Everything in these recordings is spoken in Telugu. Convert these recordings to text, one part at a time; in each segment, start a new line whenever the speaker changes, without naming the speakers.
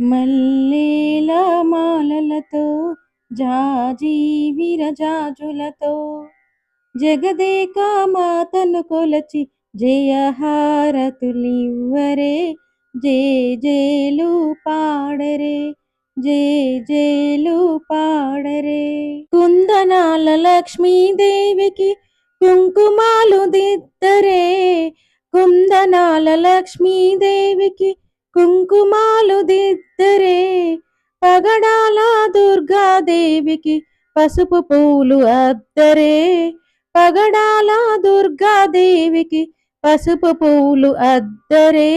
మల్లేల మాలలతో జాజీ విరజాజులతో. జగదేక మాతను కొలచి జయహారతులివ్వరే జే జేలు పాడరే జే జేలు పాడరే. కుందనాల లక్ష్మీదేవికి కుంకుమాలు దిద్దరే కుందనాల లక్ష్మీదేవికి కుంకుమాలు దిద్దరే పగడాల దుర్గాదేవికి పసుపు పూలు అద్దరే పగడాల దుర్గాదేవికి పసుపు పూలు అద్దరే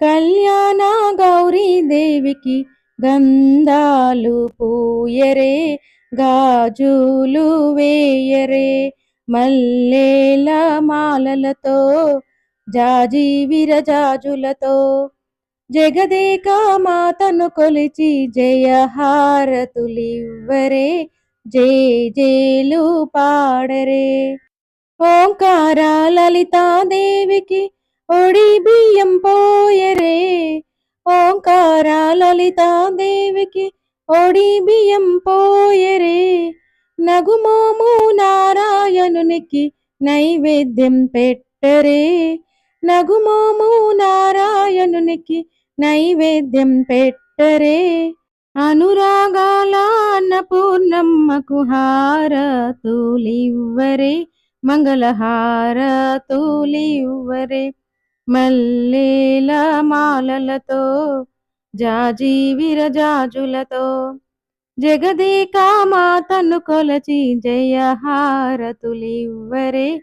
కళ్యాణ గౌరీదేవికి గంధాలు పూయరే గాజులు వేయరే మల్లేల మాలలతో జాజీ విరజాజులతో జగదేక మాతను కొలిచి జయహారతులివ్వరే జే జేలు పాడరే. ఓంకార లలితాదేవికి ఒడి బియ్యం పోయరే ఓంకార లలితాదేవికి ఒడి బియ్యం పోయరే. నగుమోము నారాయణునికి నైవేద్యం పెట్టరే నగుమోము నారాయణునికి నైవేద్యం పెట్టరే. అనురాగాల అన్నపూర్ణమ్మకు హారతులివ్వరే. మంగళహారతులివ్వరే. మల్లేల మాలలతో జాజి విరజాజులతో జగదేక మాతను కొలచి జయహారతులివ్వరే.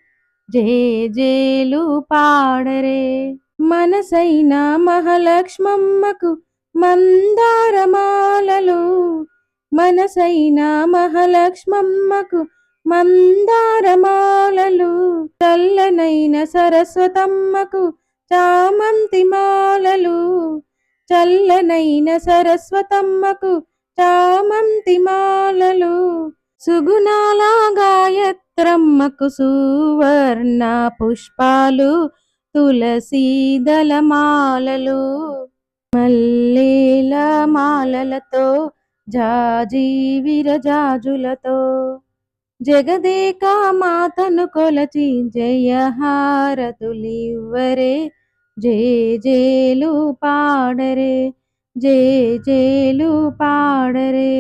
జే జేలు పాడరే. మనసైన మహాలక్ష్మమ్మకు మందారమాలలు. మనసైన మహాలక్ష్మమ్మకు మందారమాలలు. చల్లనైన సరస్వతమ్మకు చామంతి మాలలు చల్లనైన సరస్వతమ్మకు చామంతి మాలలు సుగుణాల గాయత్రమ్మకు సువర్ణ పుష్పాలు తులసీదల మాలలు మల్లేల మాలలతో జాజీ విరజాజులతో. జగదేకా మాతను కొలచి జయహారతులివ్వరే జే జేలు పాడరే జే జేలు పాడరే.